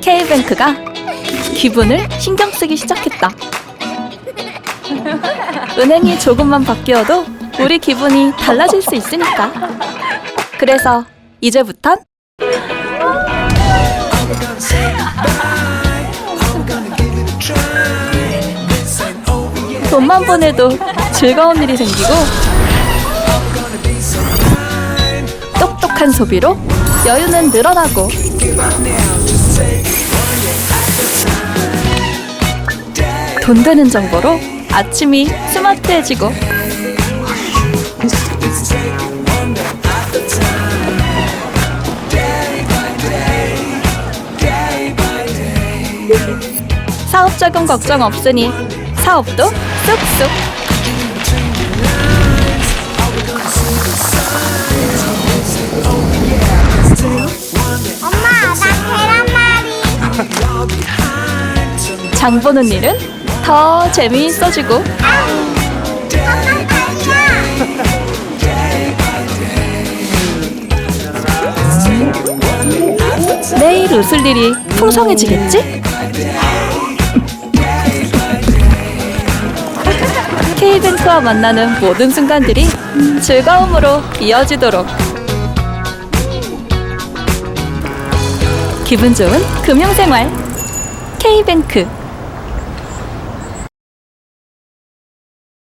K뱅크가 기분을 신경 쓰기 시작했다. 은행이 조금만 바뀌어도 우리 기분이 달라질 수 있으니까. 그래서 이제부턴 돈만 보내도 즐거운 일이 생기고 똑똑한 소비로 여유는 늘어나고 돈 되는 정보로 아침이 스마트해지고 사업 자금 걱정 없으니 사업도 쑥쑥 엄마, 나 계란말이. 장 보는 일은 더 재미있어지고. 매일 웃을 일이 풍성해지겠지? K뱅크와 만나는 모든 순간들이 즐거움으로 이어지도록 기분 좋은 금융생활 K뱅크